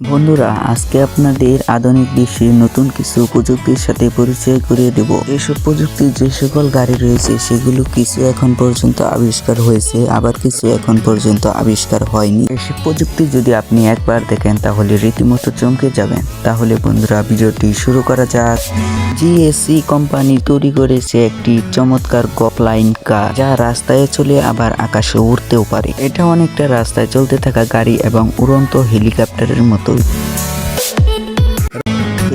বন্ধুরা, আজকে আপনাদের আধুনিক বিশ্বের নতুন কিছু প্রযুক্তির সাথে পরিচয় করিয়ে দেব। এসব প্রযুক্তি, যে সকল গাড়ি রয়েছে, সেগুলো কিছু এখন পর্যন্ত আবিষ্কার হয়েছে, আবার কিছু এখন পর্যন্ত আবিষ্কার হয়নি। এসব প্রযুক্তি যদি আপনি একবার দেখেন, তাহলে রীতিমতো চমকে যাবেন। তাহলে বন্ধুরা, ভিডিওটি শুরু করা যাক। জিএসসি কোম্পানি তৈরি করেছে একটি চমৎকার গপলাইন কার, যা রাস্তায় চলে আবার আকাশে উড়তেও পারে। এটা অনেকটা রাস্তায় চলতে থাকা গাড়ি এবং উড়ন্ত হেলিকপ্টারের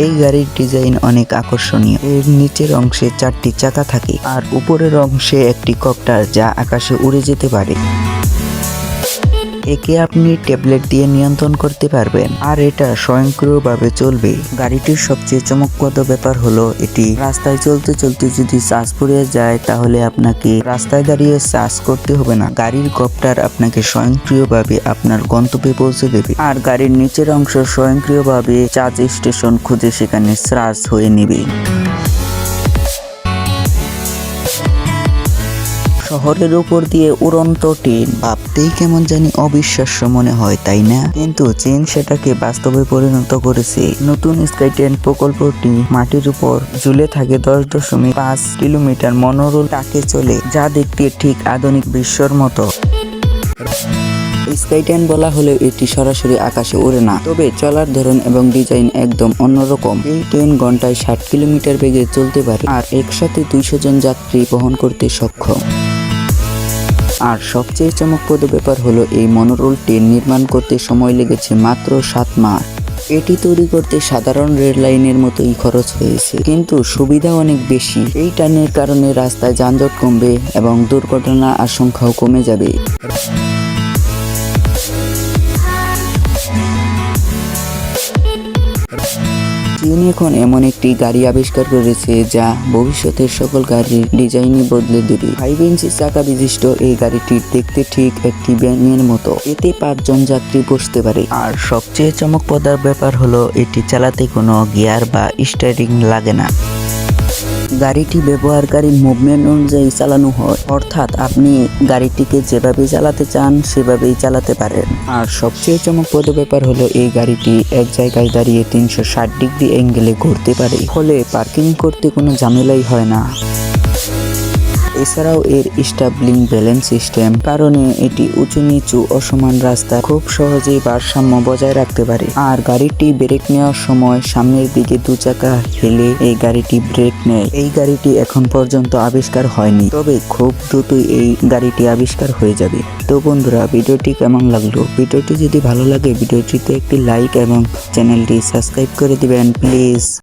এই গাড়ির ডিজাইন অনেক আকর্ষণীয়। এর নিচের অংশে চারটি চাকা থাকে আর উপরের অংশে একটি কপ্টার যা আকাশে উড়ে যেতে পারে। একে আপনি ট্যাবলেট দিয়ে নিয়ন্ত্রণ করতে পারবেন। আর এটা স্বয়ংক্রিয়ভাবে চলবে। গাড়িটির সবচেয়ে চমকপ্রদ ব্যাপার হলো এটি। রাস্তায় চলতে চলতে যদি চার্জ পড়ে যায়, তাহলে আপনাকে রাস্তায় দাঁড়িয়ে চার্জ করতে হবে না। গাড়ির কপ্টার আপনাকে স্বয়ংক্রিয়ভাবে আপনার গন্তব্যে পৌঁছে দেবে। আর গাড়ির নিচের অংশ স্বয়ংক্রিয়ভাবে চার্জ স্টেশন খুঁজে সেখানে চার্জ হয়ে নেবে। শহরের উপর দিয়ে উড়ন্ত ট্রেন ভাবতেই কেমন জানি অবিশ্বাস্য মনে হয়, তাই না? কিন্তু চীন সেটাকে বাস্তবে পরিণত করেছে। নতুন স্কাই ট্রেন প্রকল্পটি মাটির উপর ঝুলে থাকে দশ দশমিক পাঁচ কিলোমিটার মনোরল টাকে চলে, যা দেখতে ঠিক আধুনিক বিশ্বর মতো। স্কাই ট্রেন বলা হলেও এটি সরাসরি আকাশে ওড়ে না। তবে চলার ধরন এবং ডিজাইন একদম অন্যরকম। এই ট্রেন ঘন্টায় ষাট কিলোমিটার বেগে চলতে পারে আর একসাথে দুইশো জন যাত্রী বহন করতে সক্ষম। আর সবচেয়ে চমকপ্রদ ব্যাপার হলো এই মনোরোল ট্রেন নির্মাণ করতে সময় লেগেছে মাত্র সাত মাস। এটি তৈরি করতে সাধারণ রেল লাইনের মতোই খরচ হয়েছে। কিন্তু সুবিধা অনেক বেশি। এই টানের কারণে রাস্তায় যানজট কমবে এবং দুর্ঘটনা আশঙ্কাও কমে যাবে। চীন এখন এমন একটি গাড়ি আবিষ্কার করেছে যা ভবিষ্যতের সকল গাড়ির ডিজাইনই বদলে দেবে। ফাইভ ইঞ্চি চাকা বিশিষ্ট এই গাড়িটি দেখতে ঠিক একটি ব্যাঙের মতো। এতে পাঁচজন যাত্রী বসতে পারে। আর সবচেয়ে চমকপ্রদার ব্যাপার হলো, এটি চালাতে কোনো গিয়ার বা স্টারিং লাগে না। গাড়িটি ব্যবহারকারীর মুভমেন্ট অনুযায়ী চালানো হয়। অর্থাৎ আপনি গাড়িটিকে যেভাবে চালাতে চান, সেভাবেই চালাতে পারেন। আর সবচেয়ে চমকপ্রদ ব্যাপার হলো এই গাড়িটি এক জায়গায় দাঁড়িয়ে তিনশো ষাট ডিগ্রি অ্যাঙ্গেলে ঘুরতে পারে। ফলে পার্কিং করতে কোনো ঝামেলাই হয় না। এছাড়াও এর স্টাবলিং ব্যালেন্স সিস্টেম, কারণে এটি উঁচু নিচু অসমান রাস্তা খুব সহজেই ভারসাম্য বজায় রাখতে পারে। আর গাড়িটি ব্রেক নেওয়ার সময় সামনের দিকে দু চাকা হেলে এই গাড়িটি ব্রেক নেয়। এই গাড়িটি এখন পর্যন্ত আবিষ্কার হয়নি, তবে খুব দ্রুতই এই গাড়িটি আবিষ্কার হয়ে যাবে। তো বন্ধুরা, ভিডিওটি কেমন লাগল? ভিডিওটি যদি ভালো লাগে, ভিডিওটিতে একটি লাইক এবং চ্যানেলটি সাবস্ক্রাইব করে দিবেন, প্লিজ।